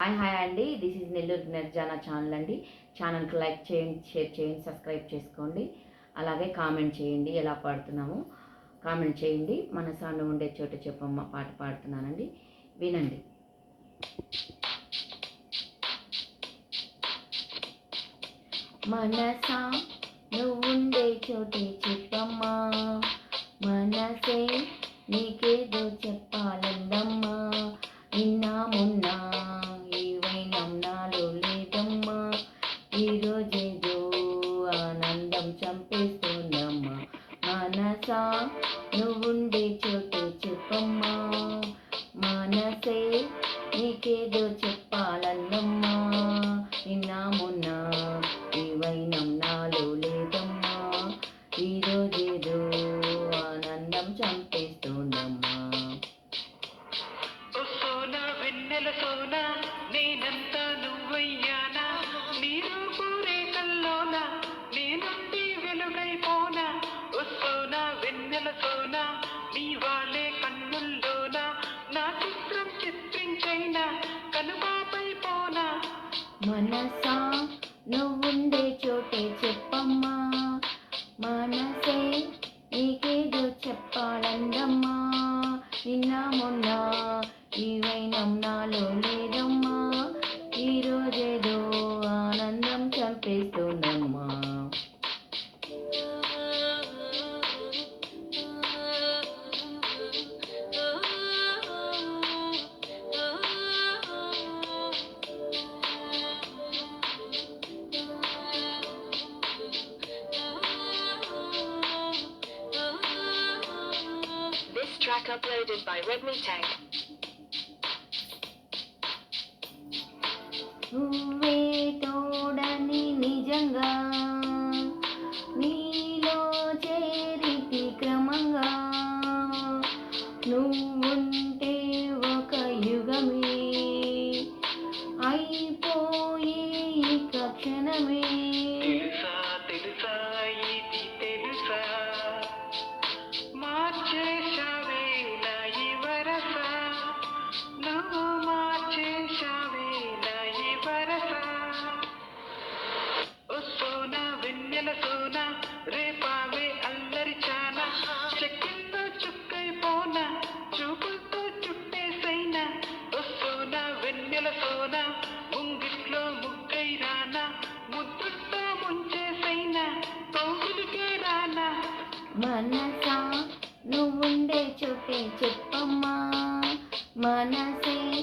Hi hi అండి. This is Nellore Nirjana channel అండి. ఛానల్కి లైక్ చేయండి షేర్ చేయండి సబ్స్క్రైబ్ చేసుకోండి. అలాగే కామెంట్ చేయండి ఎలా పాడుతున్నాము? కామెంట్ చేయండి. మన సాండ్ ఉండే చోట చెప్పమ్మ పాట పాడుతున్నానండి. వినండి. మనసా నువ్వుండే చోటే చెప్పమ్మా మనసే నీకేదో చెప్పాలన్నమ్మా. నిన్న మొన్న ఏవైనా నాలో లేదమ్మా. ఈరోజు మనసా నువ్వుండే చోటే చెప్పమ్మా. మనసే నీకేదో చెప్పాలందమ్మా. నిన్న మొన్న ఇవైనా నాలో లేదమ్మా ఈరోజేదో ఆనందం చంపేస్తూ track uploaded by Redmi Tech. నువ్వే తోడని నిజంగా వెన్నెల రేపావే అల్లరి చానా. చెక్కిందో చుక్కైపోనా? చూపులతో చుట్టేసైనా? ఓ సోనా వెన్నెల సోనా? ముంగిట్లో ముగ్గై రానా? ముద్దుతో ముంచేసైనా? కౌగులికే రానా? మనసా నువ్వుండే చోటే చెప్పమ్మా. మనసే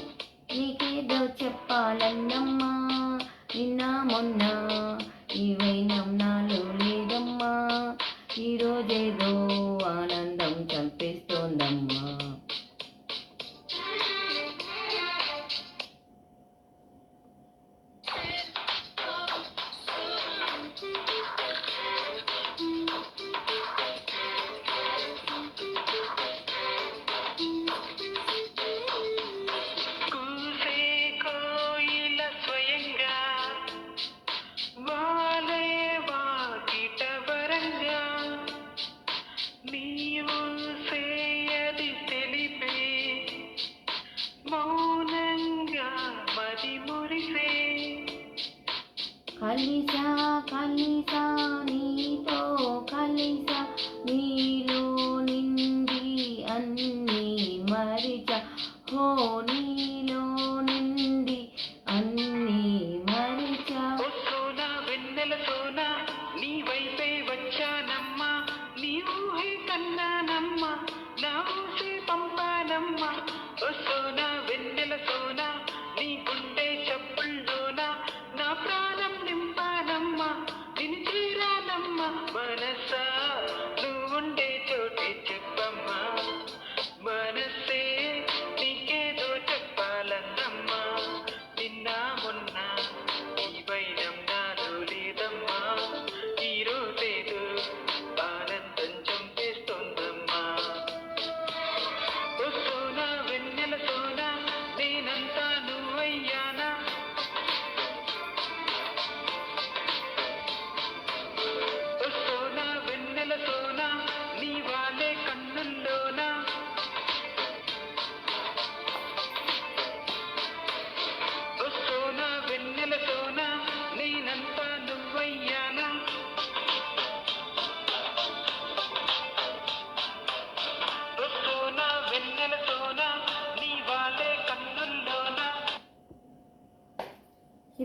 ఈరోజేదో కలిసా కలిసా నీతో కలిసా నీలో నిండి అన్ని మరిచ. హో నీలో నిండి అన్నీ మరిచ. ఓ నీ వైపే వచ్చానమ్మా. నీ ఊహే కన్నానమ్మా. నా ఊసే పంపానమ్మా.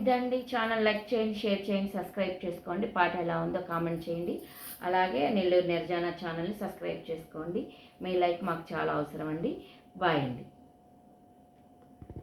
ఇదండి ఛానల్ లైక్ చేయండి షేర్ చేయండి సబ్స్క్రైబ్ చేసుకోండి. పాట ఎలా ఉందో కామెంట్ చేయండి. అలాగే నెల్లూరు నిర్జాన ఛానల్ని సబ్స్క్రైబ్ చేసుకోండి. మీ లైక్ మాకు చాలా అవసరం అండి. బాయ్ అండి.